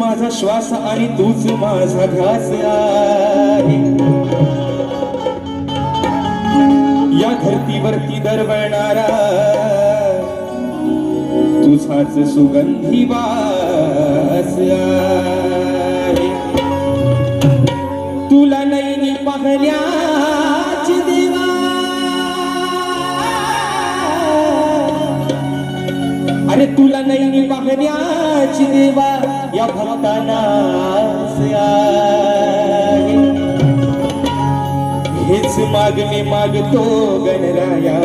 माझा श्वास आणि तूच माझा घास आहे. या धरतीवरती दरवळणारा तुझाच सुगंधी वास अरे तुला नैनी पाहण्याची देवा या भक्ताना हेच माग मी मागतो गणराया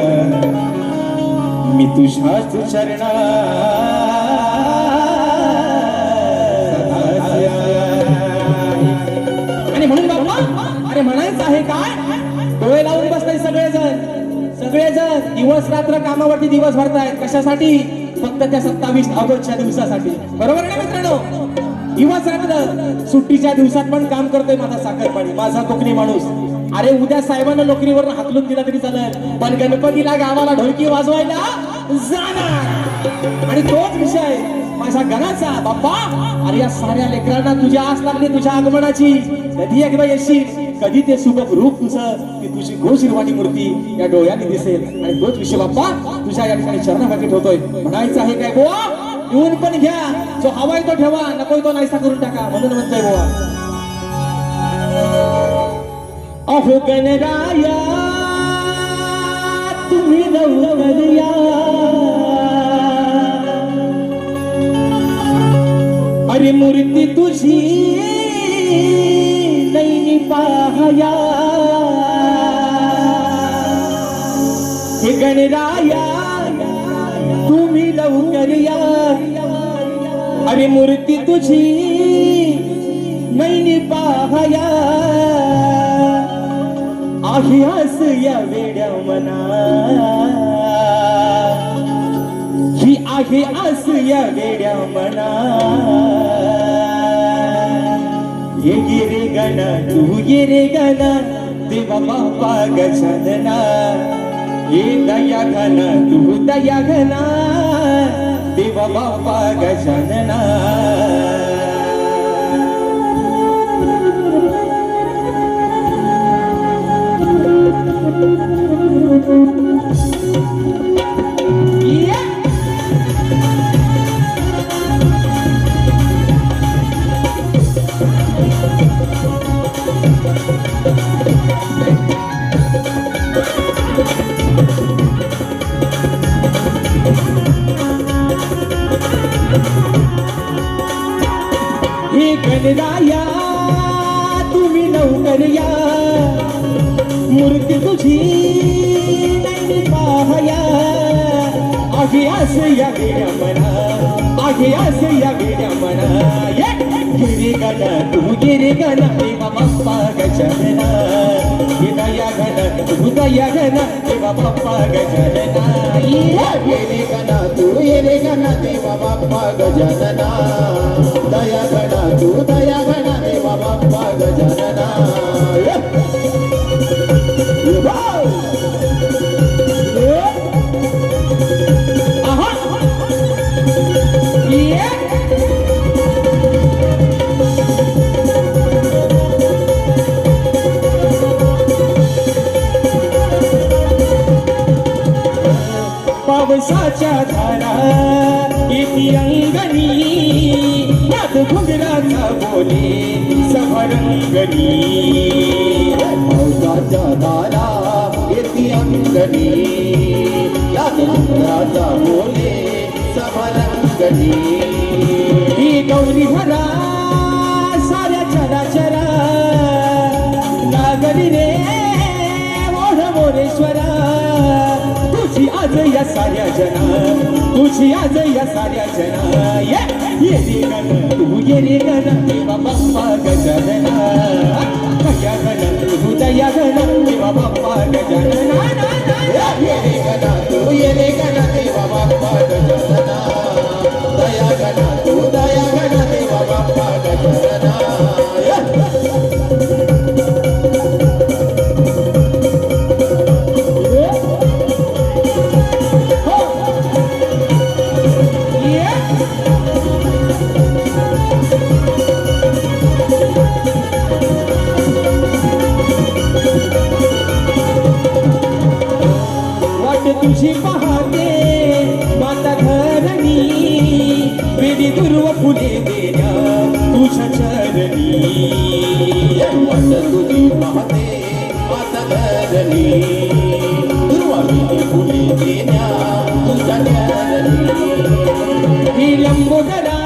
मी तुझ्याच चरणा आणि म्हणून बाबा अरे म्हणायचं आहे काय? डोळे लावून बसताय सगळेजण. सगळेजण दिवस रात्र कामावरती दिवस भरतायत. कशासाठी? फक्त त्या सत्तावीस ऑगस्टच्या दिवसासाठी. बरोबर ना मित्रांनो? किंवा रात्र सुट्टीच्या दिवसात पण काम करतोय माझा साखरपाणी माझा कोकणी माणूस. अरे उद्या साहेबांना नोकरीवर हातलून दिला तरी चालत पण गणपतीला गावाला ढोलकी वाजवायला जाणार. आणि तोच विषय माझा घराचा बाप्पा. अरे या साऱ्या लेकरांना तुझी आस लागली तुझ्या आगमनाची. कधी एकदा येशील? कधी ते सुबक रूप तुझं? की तुझी गोशिरवाणी मूर्ती या डोळ्याने दिसेल. आणि तोच विषय बाप्पा तुझ्या या ठिकाणी चरणाभागी ठेवतोय. म्हणायचं आहे काय गोवा येऊन पण घ्या. जो हवाय तो ठेवा नकोय तो नाहीसा करून टाका. म्हणून म्हणतोय गोवा अहो गणराया तुम्ही लवकर अरे मूर्ती तुझी नैनी पाहया हे गणराया तुम्ही लवकर या अरे मूर्ती तुझी नैनी पाहया आहे आस या वेड्या मना। आहे आस या वेड्या मना. ये गे रे गणा तू गिरे रे गणा देवा बापा गजानना. ये दया घना तू दया घना देवा बापा गजानना. हे गणराया तुम्ही लवकर या मूर्ती तुझी नाही पाहया आहे आस या वेड्या मना या वेड्या मना गिरी गणा तू गिरी गणा देवा बाप्पा गजानना हे दया घना, तू दया घना देवा ये येरे तू येरे गणा देवा बाप्पा गजानना दया गणा तू दया गणा पावसाच्या धारा येती अंगणी यात घुगराचा बोले समरंगणी. पावसाच्या दारा येती अंगणी यात घुगराचा बोले समरंगणी. ही गौरी भरा साऱ्या जना तुझी आज या साऱ्या जना ये ये रे गण तू ये रे गण देवा बाप्पा गजानना. कया गण तू दया गण देवा बाप्पा गजानना. येरे गणा तू येरे गणा देवा बाप्पा गजानना. तुझी पाहते माता धरणी वेदी दुर्व फुले देण्या तुझ्या चरणी. तुझी पाहते माता धरणी दुर्वा वेदी फुले देण्या तुझ्या चरणी. मी लंबोदरा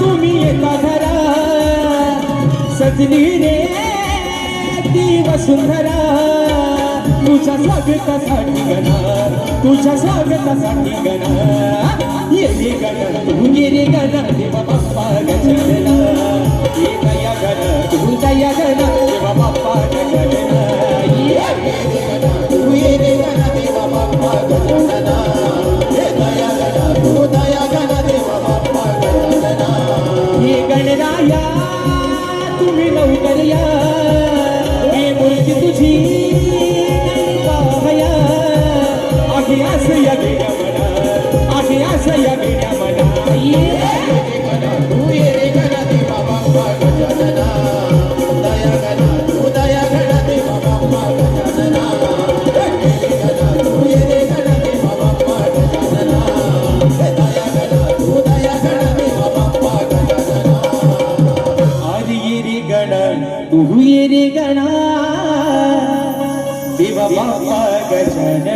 तुम्ही एका रे ती वसुंधरा तुझ्या स्वागतासाठी गण तुझ्या स्वागतासाठी गण. ये गण तू गिरी गण देवा बाप्पा गजला ये दया गण तू दया गण देवा बाप्पा गजला गणा देवा बाप्पा गजानना